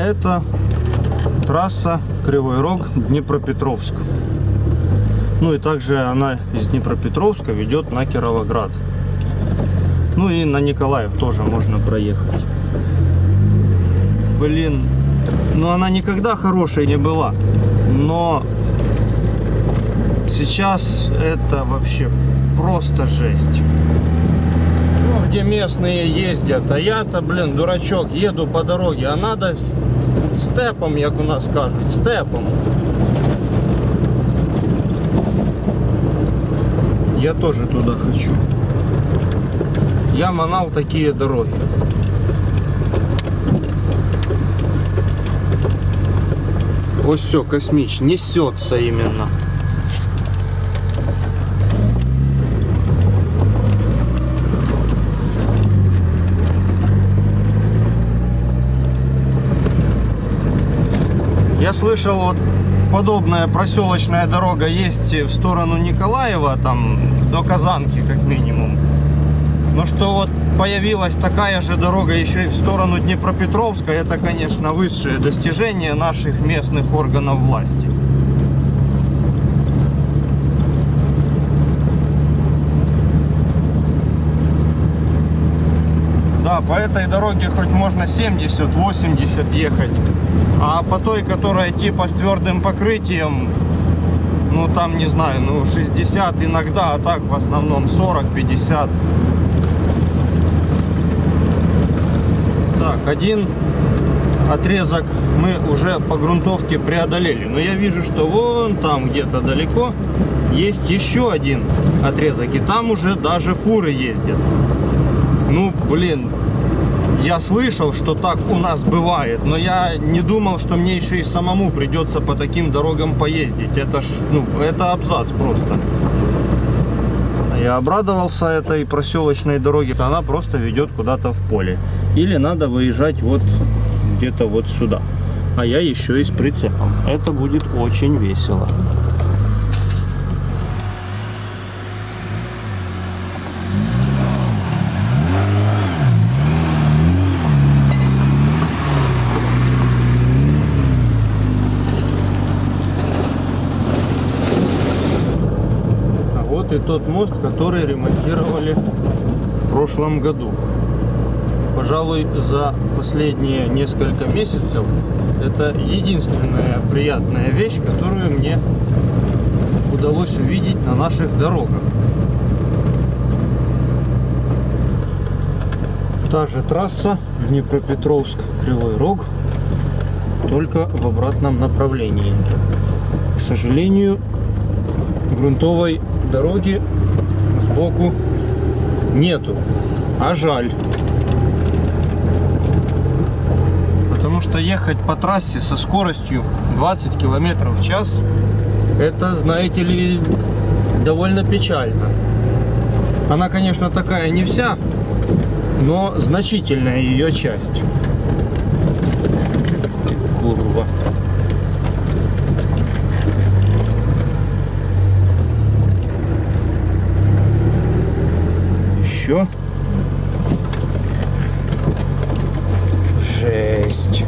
это трасса Кривой Рог Днепропетровск. Ну и также она из Днепропетровска ведет на Кировоград. Ну и на Николаев тоже можно проехать. Блин, ну она никогда хорошей не была. Но сейчас это вообще просто жесть. Где местные ездят, а я-то, блин, дурачок, еду по дороге, а надо степом, як у нас кажуть, степом. Я тоже туда хочу. Я манал такие дороги. Ось все, космич, несется именно. Я слышал, вот подобная проселочная дорога есть в сторону Николаева, там до Казанки как минимум. Но что вот появилась такая же дорога еще и в сторону Днепропетровска, это, конечно, высшее достижение наших местных органов власти. Да, по этой дороге хоть можно 70-80 ехать. А по той, которая типа с твердым покрытием, ну там не знаю, ну 60 иногда, а так в основном 40-50. Так, один отрезок мы уже по грунтовке преодолели. Но я вижу, что вон там где-то далеко есть еще один отрезок. И там уже даже фуры ездят. Ну, блин, я слышал, что так у нас бывает, но я не думал, что мне еще и самому придется по таким дорогам поездить. Это ж, ну, это абзац просто. Я обрадовался этой проселочной дороге. Она просто ведет куда-то в поле. Или надо выезжать вот где-то вот сюда. А я еще и с прицепом. Это будет очень весело. И тот мост, который ремонтировали в прошлом году. Пожалуй, за последние несколько месяцев это единственная приятная вещь, которую мне удалось увидеть на наших дорогах. Та же трасса Днепропетровск Кривой Рог, только в обратном направлении. К сожалению, грунтовой дороги сбоку нету. А жаль. Потому что ехать по трассе со скоростью 20 километров в час, это, знаете ли, довольно печально. Она, конечно, такая не вся, но значительная ее часть. Курва. Еще. Жесть.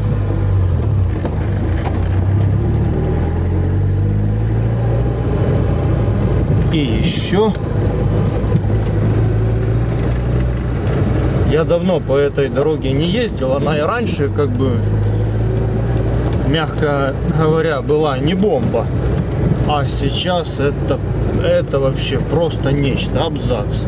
И еще. Я давно по этой дороге не ездил. Она и раньше, как бы, мягко говоря, была не бомба. А сейчас это, это вообще просто нечто. Абзац.